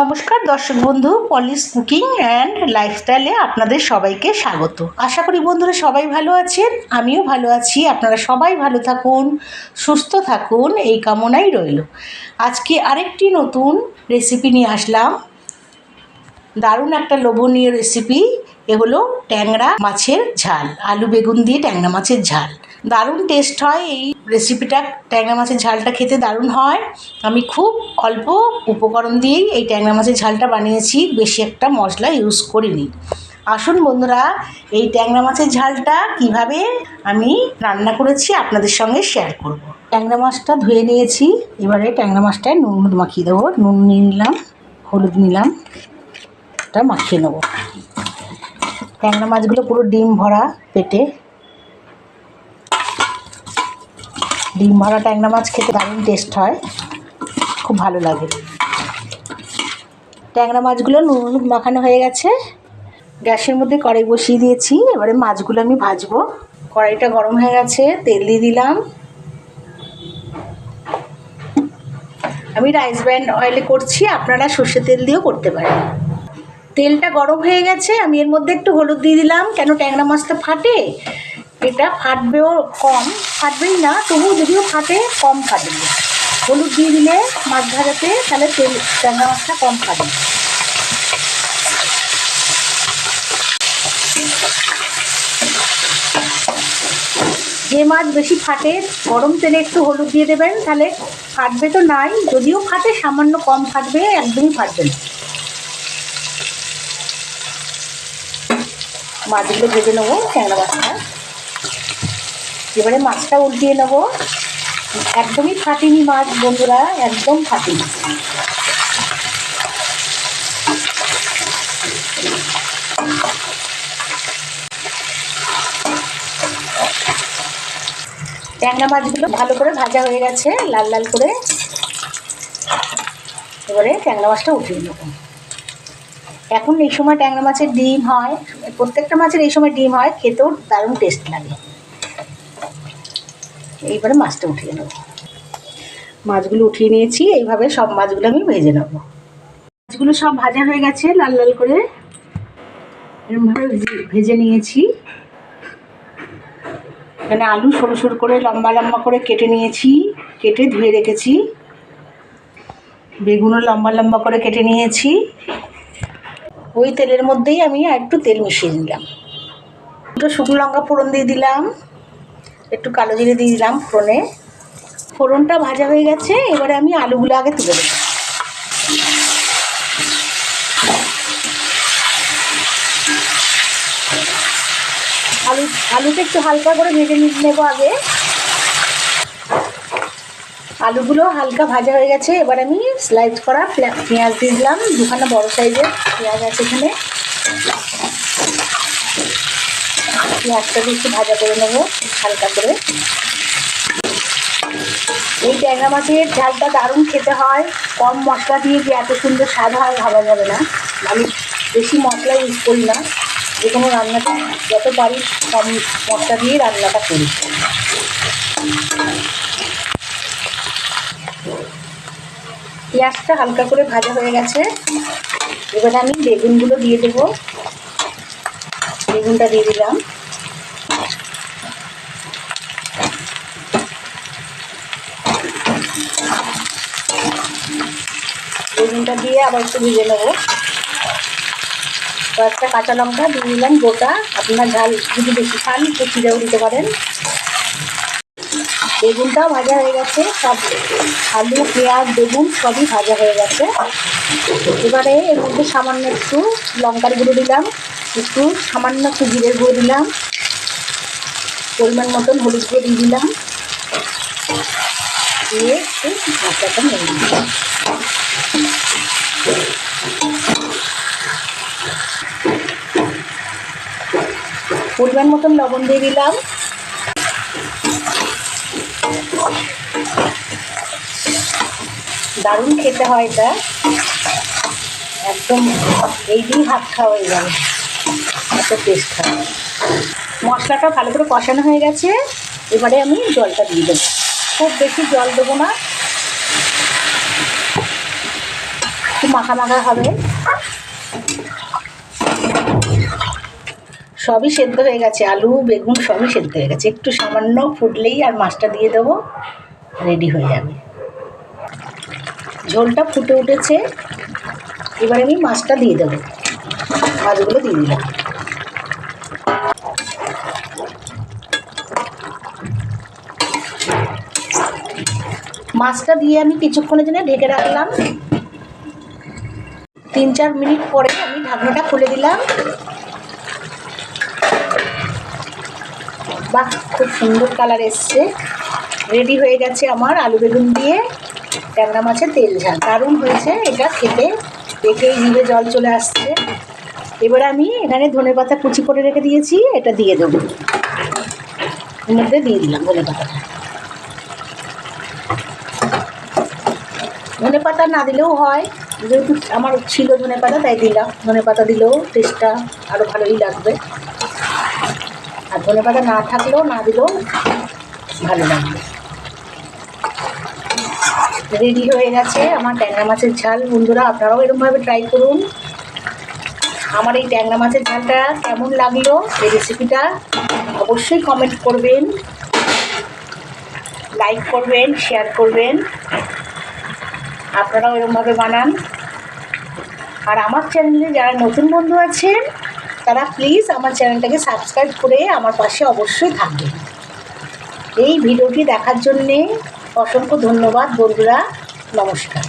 নমস্কার দর্শক বন্ধু, পলিশ কুকিং অ্যান্ড লাইফস্টাইলে আপনাদের সবাইকে স্বাগত। আশা করি বন্ধুরা সবাই ভালো আছেন, আমিও ভালো আছি, আপনারা সবাই ভালো থাকুন, সুস্থ থাকুন, এই কামনাই রইল। আজকে আরেকটি নতুন রেসিপি নিয়ে আসলাম। দারুণ একটা লোভনীয় রেসিপি এ হলো ট্যাংরা মাছের ঝাল, আলু বেগুন দিয়ে ট্যাংরা মাছের ঝাল। দারুণ টেস্ট হয়। এই রেসিপিটা ট্যাংরা মাছের ঝালটা খেতে দারুণ হয়। আমি খুব অল্প উপকরণ দিয়েই এই ট্যাংরা মাছের ঝালটা বানিয়েছি, বেশি একটা মশলা ইউজ করিনি। আসুন বন্ধুরা, এই ট্যাংরা মাছের ঝালটা কীভাবে আমি রান্না করেছি আপনাদের সঙ্গে শেয়ার করব। ট্যাংরা মাছটা ধুয়ে নিয়েছি, এবারে ট্যাংরা মাছটায় নুন মাখিয়ে দেবো। নুন নিয়ে নিলাম, হলুদ নিলাম, এটা মাখিয়ে নেব। ট্যাংরা মাছগুলো পুরো ডিম ভরা পেটে। ডিম ভরা ট্যাংরা মাছ খেতে দারুণ টেস্ট হয়। খুব ভালো লাগে। ট্যাংরা মাছগুলো নুন হলুদ মাখানো হয়ে গেছে। গ্যাসের মধ্যে কড়াই বসিয়ে দিয়েছি। এবারে মাছগুলো আমি ভাজবো। কড়াইটা গরম হয়ে গেছে, তেল দিয়ে দিলাম। আমি রাইস ব্র্যান্ড অয়েলে করছি, আপনারা সর্ষে তেল দিয়েও করতে পারেন। তেলটা গরম হয়ে গেছে, আমি এর মধ্যে একটু হলুদ দিয়ে দিলাম। কেন ট্যাংরা মাছটা ফাটে? এটা ফাটবেও কম, ফাটবেই না তবু যদিও ফাটে, কম ফাটবে হলুদ দিয়ে দিলে মাছ ভাজাতে তাহলে তেল, ট্যাংরা মাছটা কম ফাটবে যে মাছ বেশি ফাটে, গরম তেলে একটু হলুদ দিয়ে দেবেন, তাহলে ফাটবে তো নাই, যদিও ফাটে, সামান্য কম ফাটবে, একদমই ফাটবে না। মাছগুলো ভেজে নেব, ট্যাংরা মাছটা। এবারে মাছটা উল্টিয়ে নেব। একদমই ফাটিনি মাছ, বন্ধুরা, একদম ফাটিনি। ট্যাংরা মাছগুলো ভালো করে ভাজা হয়ে গেছে, লাল লাল করে। এবারে ট্যাংরা মাছটা উঠিয়ে নেব। এখন এই সময় ট্যাংরা মাছের ডিম হয়, প্রত্যেকটা মাছের এই সময় ডিম হয়, খেতেও দারুণ টেস্ট লাগে। এইবারে মাছটা উঠিয়ে নেব। মাছগুলো উঠিয়ে নিয়েছি, এইভাবে সব মাছগুলো আমি ভেজে নেব। মাছগুলো সব ভাজা হয়ে গেছে, লাল লাল করে। এরকমভাবে ভেজে- নিয়েছি। এখানে আলু সরু সরু করে, লম্বা লম্বা করে কেটে নিয়েছি, কেটে ধুয়ে রেখেছি। বেগুনও লম্বা লম্বা করে কেটে নিয়েছি। ওই তেলের মধ্যেই আমি একটু তেল মিশিয়ে নিলাম। দুটো শুকনো লঙ্কা ফোড়ন দিয়ে দিলাম। একটু কালো জিরে দিয়ে দিলাম ফোড়নে। ফোড়নটা ভাজা হয়ে গেছে, এবারে আমি আলুগুলো আগে তুলে দেবো আলু, আলুটা একটু হালকা করে ভেজে নেব আগে। আলুগুলো হালকা ভাজা হয়ে গেছে, এবার আমি স্লাইস করা পেঁয়াজ দিয়ে দিলাম, দুখানা বড় সাইজের পেঁয়াজ আছে এখানে। পেঁয়াজটা একটু ভাজা করে নেব, হালকা করে। এই ট্যাংরা মাছের ঝালটা দারুণ খেতে হয়। কম মশলা দিয়ে যে এত সুন্দর স্বাদ হয়, ভাবা যাবে না। আমি বেশি মশলা ইউজ করি না। যে কোনো রান্নাটা যত পারি কম মশলা দিয়ে রান্নাটা করি। পেঁয়াজটা হালকা করে ভাজা হয়ে গেছে। এবারে আমি বেগুনগুলো দিয়ে দেবো। বেগুনটা দিয়ে দিলাম। বেগুনটা দিয়ে আবার একটু ভেজে নেব। কয়েকটা কাঁচা লঙ্কা দিয়ে দিলাম, গোটা। আপনার ঝাল যদি বেশি খান, একটু চিড়েও দিতে পারেন। বেগুনটাও ভাজা হয়ে গেছে, সব আলু, পেঁয়াজ, বেগুন সবই ভাজা হয়ে গেছে। এবারে এর মধ্যে সামান্য একটু লঙ্কার গুঁড়ো দিলাম, একটু সামান্য একটু জিরের গুঁড়ো দিলাম, পরিমাণ মতন হলুদ গুঁড়ো দিয়ে দিলাম। দিয়ে একটু মশলাটা নেড়ে দিলাম। পরিমাণ মতন লবণ দিয়ে দিলাম। দারুণ খেতে হয় এটা। একদম এই দিন হাত খাওয়া হয়ে যাবে। এত টেস্ট হয়। মশলাটা ভালো করে কষানো হয়ে গেছে। এবারে আমি জলটা দিয়ে দেবো। খুব বেশি জল দেবো না। একটু মাখা মাখা হবে। সবই সেদ্ধ হয়ে গেছে, আলু, বেগুন সবই সেদ্ধ হয়ে গেছে। একটু সামান্য ফুটলেই আর মাছটা দিয়ে দেবো, রেডি হয়ে যাবে। ঝোলটা ফুটে উঠেছে, এবার আমি মাছটা দিয়ে দেবো। মাছগুলো দিয়ে দিলাম। মাছটা দিয়ে আমি কিছুক্ষণের জন্য ঢেকে রাখলাম। তিন চার মিনিট পরে আমি ঢাকনাটা খুলে দিলাম। বাহ, খুব সুন্দর কালার এসছে। রেডি হয়ে গেছে আমার আলু বেগুন দিয়ে। ট্যাংরা মাছের তেল ঝাল। দারুণ হয়েছে এটা খেতে। দেখেই জিভে জল চলে আসছে। এবার আমি এখানে ধনে পাতা কুচি করে রেখে দিয়েছি, এটা দিয়ে দেবো। এর মধ্যে দিয়ে দিলাম ধনে পাতাটা। ধনে পাতা না দিলেও হয়। যেহেতু আমার ছিল ধনে পাতা, তাই দিলাম। ধনে পাতা দিলেও টেস্টটা আরও ভালোই লাগবে। ধনে পাতা না থাকলেও না দিলেও ভালো লাগবে রেডি হয়ে গেছে আমার ট্যাংরা মাছের ঝাল। বন্ধুরা, আপনারাও এরকমভাবে ট্রাই করুন। আমার এই ট্যাংরা মাছের ঝালটা কেমন লাগল এই রেসিপিটা অবশ্যই কমেন্ট করবেন লাইক করবেন শেয়ার করবেন। আপনারাও এরকমভাবে বানান। আর আমার চ্যানেলে যারা নতুন বন্ধু আছেন তারা প্লিজ আমার চ্যানেলটাকে সাবস্ক্রাইব করে আমার পাশে অবশ্যই থাকবে। এই ভিডিওটি দেখার জন্যে অসংখ্য ধন্যবাদ, বন্ধুরা। নমস্কার।